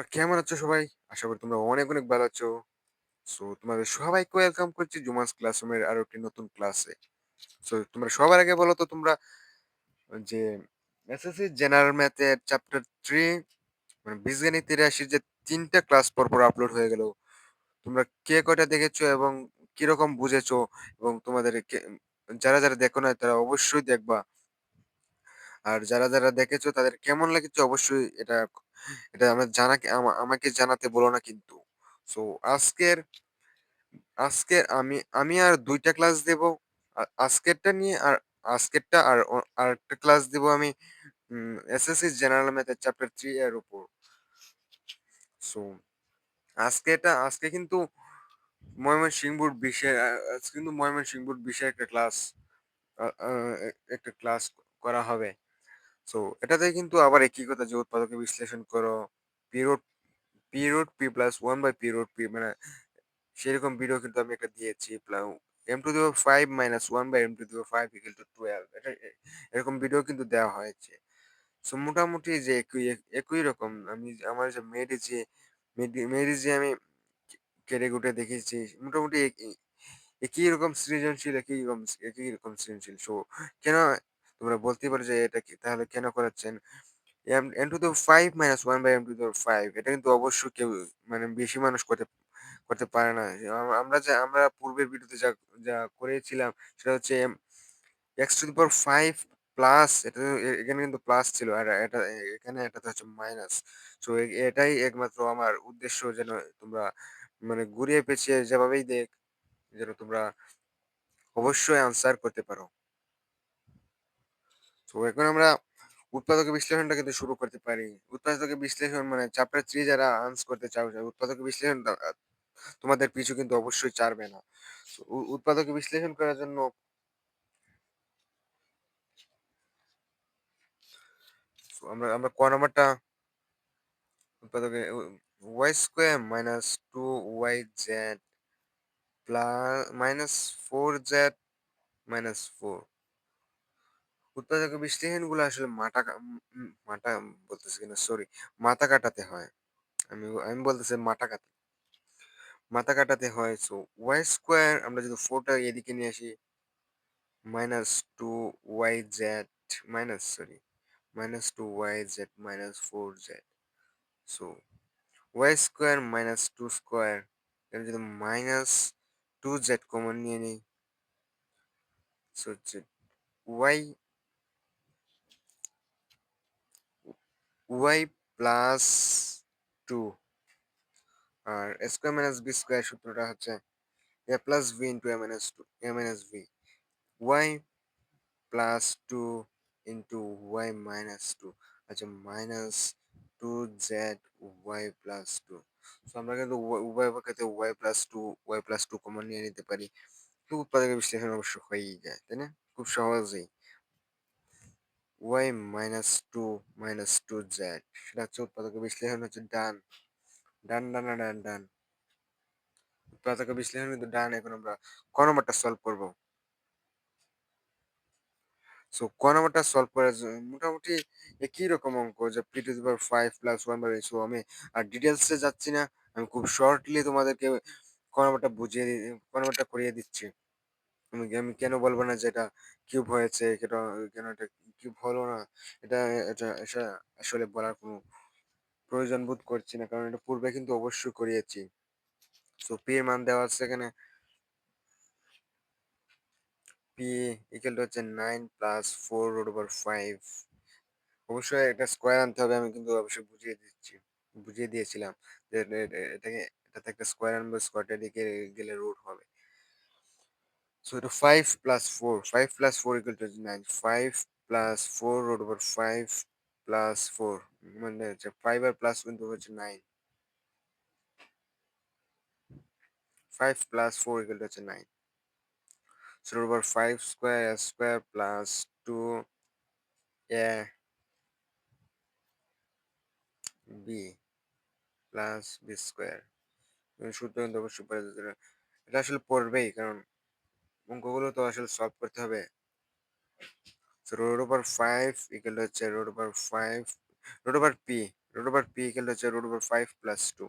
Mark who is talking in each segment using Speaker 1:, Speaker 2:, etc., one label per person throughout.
Speaker 1: তোমরা কেমন আছো সবাই? আশা করি তোমরা অনেক, অনেক ভালো আছো। সো তোমাদের সবাইকে ওয়েলকাম করছি জুমাস ক্লাসরুমের আরও একটি নতুন ক্লাসে। সো তোমরা সবার আগে বলো তো তোমরা যে এসএসসি জেনারেল ম্যাথের চ্যাপ্টার 3 মানে বীজগণিত ৮৩ যে ৩ টা ক্লাস পরপর আপলোড হয়ে গেল। তোমরা কে কয়টা দেখেছ এবং কীরকম বুঝেছ এবং তোমাদের যারা, যারা দেখো না তারা অবশ্যই দেখবা। আর যারা, যারা দেখেছ তাদের কেমন লেগেছে অবশ্যই এটা এটা আমরা জানাকে আমা, আমাকে জানাতে বলো না কিন্তু। সো আজকের আজকের আমি আমি আর ২ টা ক্লাস দেব। আজকেরটা নিয়ে আর, আজকেরটা আর অ, আরেকটা ক্লাস দিব আমি এসএসসি জেনারেল ম্যাথের চ্যাপ্টার 3 এর উপর। সো আজকে এটা আজকে কিন্তু ময়মনসিংহ বোর্ড বিষয় আজকে কিন্তু ময়মনসিংহ বোর্ড বিষয়ে একটা ক্লাস একটা ক্লাস করা হবে। সো এটাতে কিন্তু আবার একই কথা যে উৎপাদকে বিশ্লেষণ করো, P root P plus one by P root P মানে সেরকম ভিডিও কিন্তু আমি একটা দিয়েছি। m to the power 5 minus one by M to the five 5 equal to 12 এটা এরকম ভিডিও কিন্তু দেওয়া হয়েছে। সো মোটামুটি যে একই একই রকম আমি আমার যে মেডি যে মেডি যে আমি কেটে কেড়ে-কুটে দেখেছি মোটামুটি একই রকম সৃজনশীল একই রকম একই রকম সৃজনশীল। সো কেন তোমরা বলতেই পারো যে এটা কি তাহলে কেন করাচ্ছেন? M to the power 5 minus one by M to the power 5 এটা কিন্তু অবশ্যই কেউ মানে বেশি মানুষ করতে করতে পারে না। আমরা যা, আমরা পূর্বের ভিডিওতে যা যা করেছিলাম সেটা হচ্ছে M x to the power 5 plus এটা এখানে কিন্তু প্লাস ছিল। আর এটা, এখানে এটাতে হচ্ছে মাইনাস। সো এটাই একমাত্র আমার উদ্দেশ্য যেন তোমরা মানে ঘুরিয়ে পেঁচিয়ে যেভাবেই দেখ, যেন তোমরা অবশ্যই আনসার করতে পারো। তো এখন আমরা উৎপাদক বিশ্লেষণটা কিন্তু শুরু করতে পারি। উৎপাদক বিশ্লেষণ মানে চ্যাপ্টার 3 যারা আন্স করতে চাও যে উৎপাদকের বিশ্লেষণ তোমাদের পিছু কিন্তু অবশ্যই ছাড়বে না। উৎপাদক বিশ্লেষণ করার জন্য আমরা আমরা ক নাম্বারটা উৎপাদকে y স্কয়ার মাইনাস 2yz প্লা মাইনাস 4z মাইনাস 4 উৎপাদকের বিশ্লেষণগুলো আসলে মাটা কা উম মাটা বলতেছি কিনা সরি মাথা কাটাতে হয়। আমি আমি বলতেছি মাথা কাট, মাথা কাটাতে হয়। সো ওয়াই স্কোয়ার আমরা যদি 4 টা এদিকে নিয়ে আসি minus two Y Z minus sorry minus two Y Z minus four Z so Y square minus 2 square এখানে যদি মাইনাস টু জেড কমন নিয়ে নিই সো হচ্ছে y y প্লাস 2 আর স্কয়ার মাইনাস b স্কয়ার সূত্রটা হচ্ছে a plus b into a minus 2 a minus b y plus 2 into y minus 2 আচ্ছা minus 2z y plus 2 so আমরা কিন্তু উভয় পক্ষে y plus 2 y plus 2 common নিয়ে নিতে পারি, তো উৎপাদকের বিশ্লেষণ অবশ্য হয়েই যায়, তাই না? খুব সহজেই। Y মাইনাস 2 মাইনাস 2z সেটা হচ্ছে উৎপাদকের বিশ্লেষণ হচ্ছে ডান। ডান ডান ডান ডান উৎপাদকের বিশ্লেষণ কিন্তু ডান। এখন আমরা ক নম্বরটা সলভ করব। সো ক নাম্বারটা সলভ করার মোটামুটি একই রকম অঙ্ক যে P to power five plus one by so আমি আর ডিটেলসে যাচ্ছি না। আমি খুব শর্টলি তোমাদেরকে ক নাম্বারটা বুঝিয়ে ক নাম্বারটা করিয়ে দিচ্ছি। আমি আমি কেন বলব না যে এটা কিউব হয়েছে, কেন কেন এটা কিউব হলো না? এটা এটা আসলে বলার কোনো প্রয়োজন বোধ করছি না, কারণ এটা পূর্বে কিন্তু অবশ্যই করিয়েছি। সো পি এর মান দেওয়া আছে এখানে। পি ইকুয়াল টু হচ্ছে nine plus four root over five অবশ্যই একটা স্কোয়ার আনতে হবে, আমি কিন্তু অবশ্যই বুঝিয়ে দিচ্ছি, বুঝিয়ে দিয়েছিলাম যে এটাকে, এটাতে একটা স্কোয়ার আনব স্কোয়ারটা দিকে গেলে রুট হবে। সো এটা five plus four five plus four equal to nine five plus four root over five plus four মানে হচ্ছে ফাইভ আর প্লাস কিন্তু হচ্ছে nine five plus four equal to হচ্ছে nine so root over five square square plus two A B plus B square সূত্র। এটা আসলে পড়বেই কারণ অঙ্কগুলো তো আসলে সলভ করতে হবে। রোড ওভার ফাইভ ইকুয়াল হচ্ছে root over five root over P root over P equal হচ্ছে root over five plus two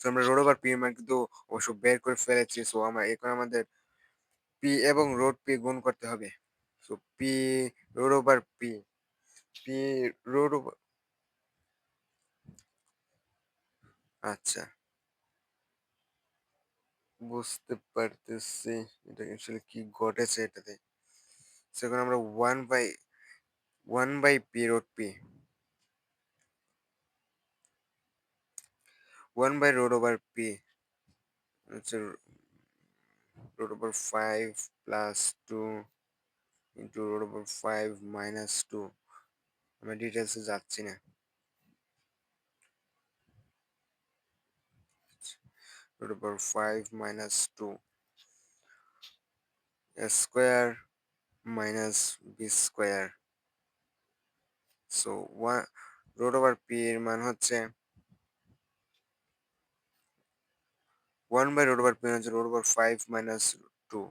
Speaker 1: so আমরা রুট ওভার পি মান কিন্তু অবশ্য বের করে ফেলেছি। সো আমরা এখন আমাদের পি এবং রুট পি গুণ করতে হবে। So P root over P P root over আচ্ছা। বুঝতে পারতেছি এটা আসলে কি ঘটেছে এটাতে। সেখানে আমরা one by one by P root P one by root over P হচ্ছে root over 5 plus 2 into root over 5 minus 2 আমরা ডিটেলসে যাচ্ছি না। Root over 5 minus 2 a square minus b square so 1 root over p এর মান হচ্ছে 1 by root over p হচ্ছে root over 5 minus 2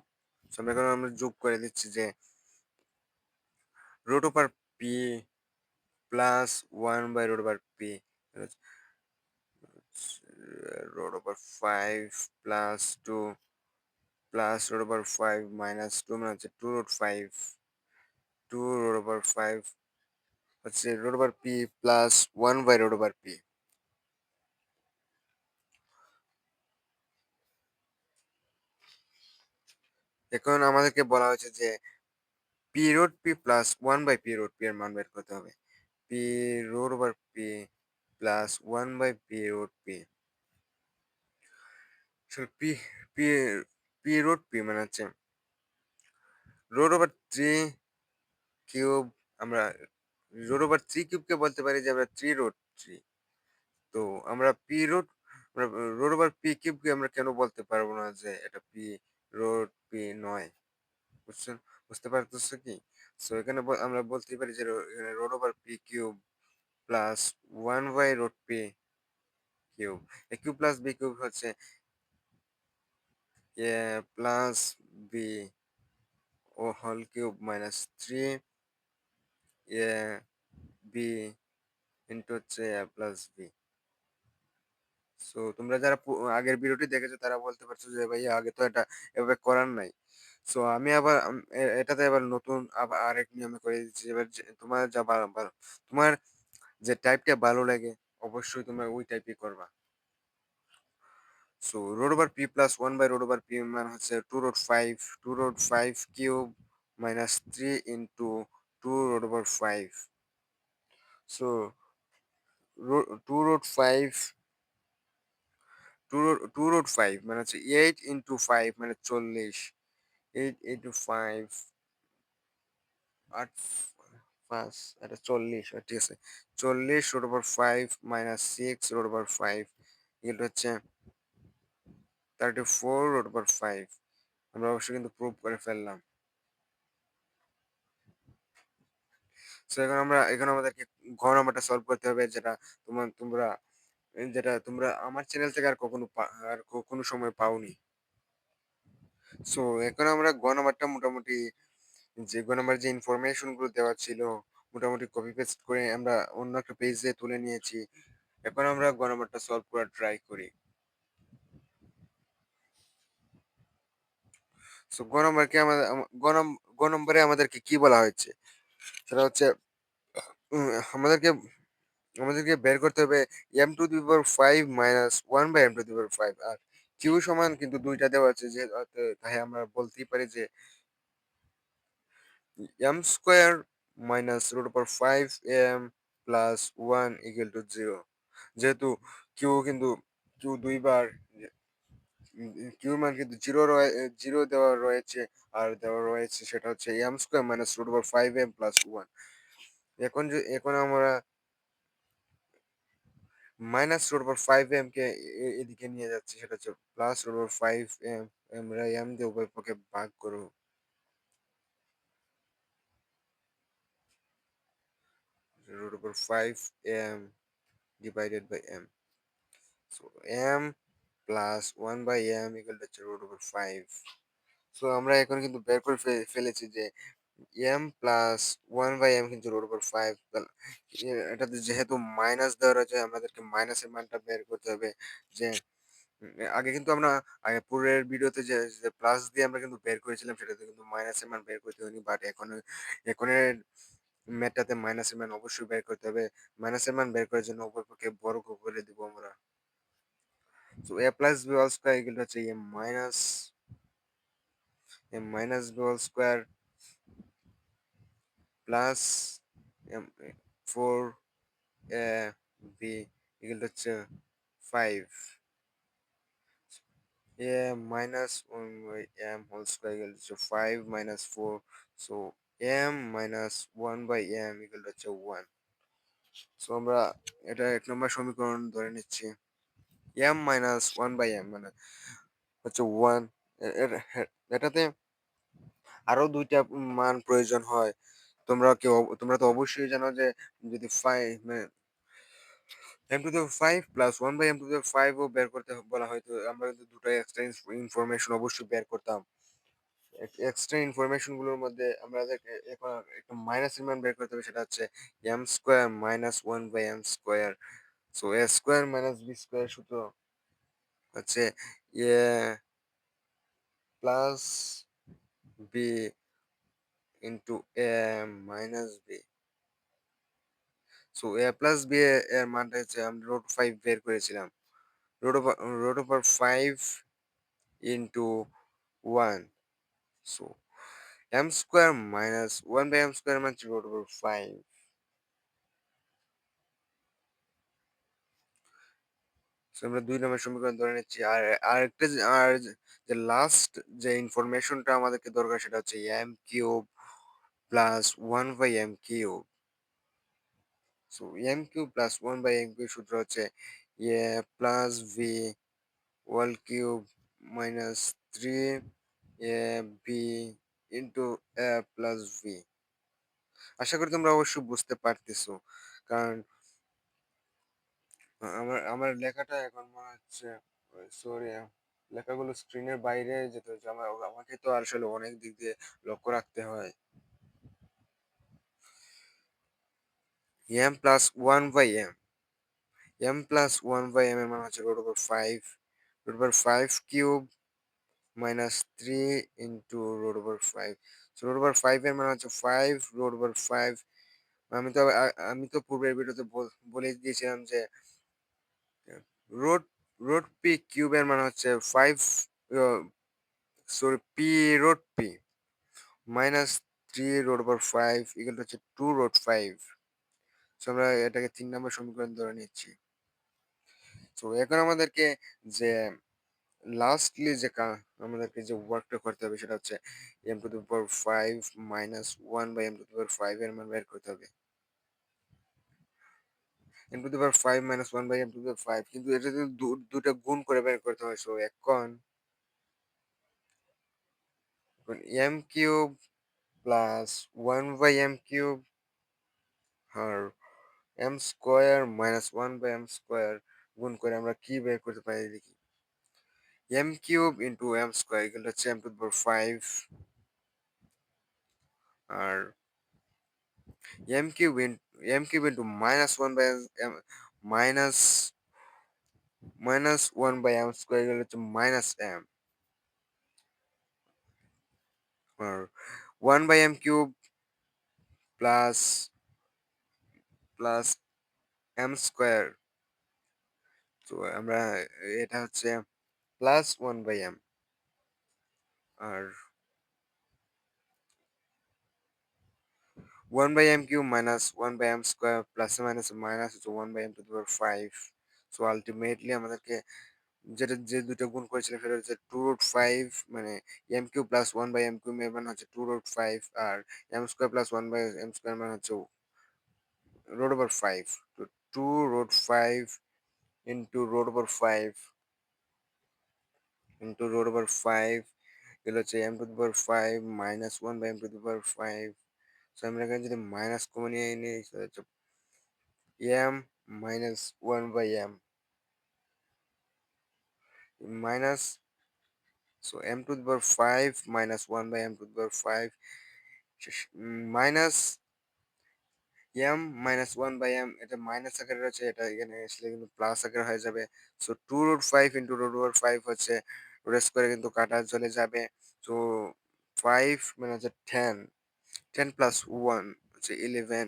Speaker 1: so আমরা এখন আমরা যোগ করে দিচ্ছি যে root over p plus 1 by root over p root over 5 plus 2 plus root over 5 minus 2 মানে হচ্ছে 2 root 5 2 root over 5 হচ্ছে root over p plus 1 by root over p এখন আমাদেরকে বলা হয়েছে যে p root p plus 1 by p root p এর মান বের করতে হবে p root over p plus 1 by p root p so p p p root p মানে হচ্ছে root over 3 কিউব আমরা রুট ওভার থ্রি কিউবকে বলতে পারি যে আমরা থ্রি রুট থ্রি তো আমরা P root root over P কিউবকে আমরা কেন বলতে পারব না যে এটা পি রুট পি নয়? বুঝছেন? বুঝতে পারতেছো কি? সো এখানে আমরা বলতে পারি যে root over P cube plus one by root P cube A cube plus B cube হচ্ছে এ plus B O whole cube minus three A B into হচ্ছে এ প্লাস বি সো তোমরা যারা আগের ভিডিওটি দেখেছ, তারা বলতে পারছ যে ভাইয়া আগে তো এটা এভাবে করার নাই। সো আমি আবার এটাতে আবার নতুন আরেক নিয়মে করে দিচ্ছি এবার তোমার যা ভালো- তোমার যে টাইপটা ভালো লাগে, অবশ্যই তোমরা ওই টাইপই করবা। So root over P plus one by root over P মানে হচ্ছে two root five two root five cube minus three into two root over five so two root five two root two root five মানে হচ্ছে eight into five মানে চল্লিশ eight into five আট পাঁচ এটা চল্লিশ ঠিক আছে চল্লিশ root over five minus six root over five এগুলো হচ্ছে thirty four root over five আমরা অবশ্যই কিন্তু প্রুভ করে ফেললাম। সো এখন আমরা, এখন আমাদেরকে ঘ নাম্বারটা সলভ করতে হবে যেটা তোমার, তোমরা, যেটা তোমরা আমার চ্যানেল থেকে আর কখনো আর কোনো সময় পাওনি। সো এখন আমরা গ নাম্বারটা মোটামুটি, যে গ নাম্বার যে ইনফরমেশনগুলো দেওয়া ছিল, মোটামুটি কপি পেস্ট করে আমরা অন্য একটা পেজে তুলে নিয়েছি। এখন আমরা গ নাম্বারটা সলভ করার ট্রাই করি। সো গ নম্বরকে আমাদের, আম- গ নম্বরে আমাদেরকে কি বলা হয়েছে? সেটা হচ্ছে আমাদেরকে আমাদেরকে বের করতে হবে M to the power five minus one by M to the power five R Q সমান কিন্তু দুইটা দেওয়া আছে যে তাই আমরা বলতেই পারি যে M square minus root power five M plus one equal to zero যেহেতু কিউ কিন্তু কিউ দুইবার কিউ মান কিন্তু জিরো জিরো দেওয়া রয়েছে, আর দেওয়া রয়েছে সেটা হচ্ছে M square minus root over five M plus one এখন এখন আমরা minus root over five M কে এদিকে নিয়ে যাচ্ছি, সেটা হচ্ছে plus root over five M আমরা এম দিয়ে উভয় পক্ষে ভাগ করব। Root over five M divided by M so M plus one by M equal হচ্ছে রুট ওভার ফাইভ সো আমরা এখন কিন্তু বের করে ফেলেছি যে M plus one by M কিন্তু রোড ওভার ফাইভ এটাতে যেহেতু মাইনাস দেওয়া রয়েছে, আমাদেরকে মাইনাসের মানটা বের করতে হবে যে আগে কিন্তু আমরা, আগে পূর্বের ভিডিওতে যে প্লাস দিয়ে আমরা কিন্তু বের করেছিলাম, সেটাতে কিন্তু মাইনাসের মান বের করতে হয়নি বাট এখন, এখনের ম্যাথটাতে মাইনাসের মান অবশ্যই বের করতে হবে। মাইনাসের মান বের করার জন্য উপর পক্ষে বর্গ করে দিব আমরা। তো A plus B all square এগুলো হচ্ছে A minus A minus B all square plus M four A B এগুলো হচ্ছে five A minus one by M whole square equal হচ্ছে five minus four so M minus one by M equal হচ্ছে one so আমরা এটা এক নম্বর সমীকরণ ধরে নিচ্ছি। M minus one by M মানে হচ্ছে ওয়ান এটাতে আরও দুইটা মান প্রয়োজন হয়। তোমরা কেউ তোমরা তো অবশ্যই জানো যে যদি five M to the five plus one by M to the ফাইভও বের করতে বলা হয়, তো আমরা কিন্তু দুটো এক্সট্রা ইনফরমেশন অবশ্যই বের করতাম। এক্সট্রা ইনফরমেশনগুলোর মধ্যে আমাদের এখন একটা মাইনাসের মান বের করতে হবে, সেটা হচ্ছে M square minus one by M square so A square minus B square সূত্র হচ্ছে A plus B into A minus B so A plus B এর মানটা হচ্ছে আমরা রোড ফাইভ বের করেছিলাম। Root over root over five into one so M square minus one by M square মানে root over five so আমরা দুই নম্বর সমীকরণ ধরে নিচ্ছি। আর আরেকটা যে- আর যে লাস্ট যে ইনফরমেশনটা আমাদেরকে দরকার সেটা হচ্ছে M cube plus one by M cube so M cube plus one by M cube সূত্র হচ্ছে A plus B whole cube minus three A B into A plus B আশা করি তোমরা অবশ্যই বুঝতে পারতেছো। কারণ আমার আমার লেখাটা এখন মনে হচ্ছে সরি লেখাগুলো স্ক্রিনের বাইরে যেতে হচ্ছে। আমার আমাকে তো আসলে অনেক দিক দিয়ে লক্ষ্য রাখতে হয়। M plus one by M M plus one by M এর মানে হচ্ছে root over five root over five cube minus three into root over five root over five এর মানে হচ্ছে ফাইভ রোড ওভার ফাইভ আমি তো আমি তো পূর্বের ভিডিওতে বলে দিয়েছিলাম যে রোড রোড পি কিউবের মানে হচ্ছে five sorry P root P minus three root over five equal হচ্ছে টু রোড ফাইভ সো আমরা এটাকে তিন নম্বর সমীকরণ ধরে নিচ্ছি। তো এখন আমাদেরকে যে লাস্টলি যে আমাদেরকে যে ওয়ার্কটা করতে হবে সেটা হচ্ছে M to the power five minus one by M to the power five এর মান বের করতে হবে। M to the power five minus one by M to the power five কিন্তু এটা যদি দু- দুটা গুণ করে বের করতে হয় সো এখন M cube plus one by M cube R M square minus one by M square গুণ করে আমরা কি বের করতে পারি দেখি। M cube into M square এগুলো হচ্ছে M to power five R M cube in M cube into minus one by M minus minus one by M square এগুলো হচ্ছে minus M R one by M cube plus plus M square তো আমরা, এটা হচ্ছে plus one by M R one by M cube minus one by M square plus minus minus হচ্ছে one by M to power five so ultimately আমাদেরকে যেটা, যে দুটো গুণ করেছিলাম সেটা হচ্ছে টু রুট ফাইভ মানে M Q plus one by M Q এর মানে হচ্ছে two root five R M square plus one by M square মানে হচ্ছে রোড ওভার ফাইভ তো two root five into root over five into root over five এগুলো হচ্ছে M to the five minus one by M to the power five so আমরা minus কমে নিয়ে নিই হচ্ছে M minus one by M minus power 5 minus 1 by m to the power 5 শেষ উম minus m minus 1 by m, এটা minus আকারে রয়েছে এটা এখানে আসলে কিন্তু প্লাস আকারে হয়ে যাবে। So 2 root 5 into root over 5 হচ্ছে রুট স্কোয়ারে কিন্তু কাটা চলে যাবে। তো 5 মানে হচ্ছে 10 10 প্লাস 1 হচ্ছে 11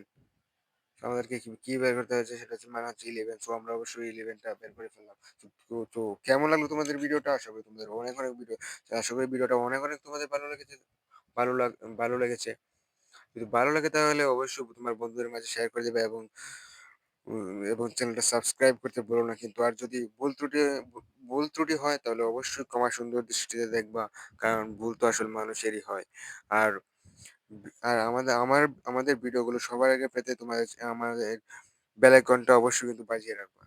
Speaker 1: তো আমাদেরকে কি, বের করতে হচ্ছে সেটা হচ্ছে মানে হচ্ছে 11 সো আমরা অবশ্যই 11 টা বের করে ফেললাম। তো, তো, কেমন লাগল তোমাদের ভিডিওটা? আশা করি তোমাদের অনেক অনেক ভিডিও আশা করি ভিডিওটা অনেক অনেক তোমাদের ভালো লেগেছে ভালো লাগ ভালো লেগেছে। যদি ভালো লাগে তাহলে অবশ্যই তোমার বন্ধুদের মাঝে শেয়ার করে দেবে এবং এবং চ্যানেলটা সাবস্ক্রাইব করতে ভুলো না। কিন্তু আর যদি ভুল ত্রুটি ভুল ত্রুটি হয় তাহলে অবশ্যই ক্ষমা সুন্দর দৃষ্টিতে দেখবা কারণ ভুল তো আসলে মানুষেরই হয়। আর আর আমাদের, আমার, আমাদের ভিডিওগুলো সবার আগে পেতে তোমাদের, আমাদের বেল আইকনটা অবশ্যই কিন্তু বাজিয়ে রাখবা।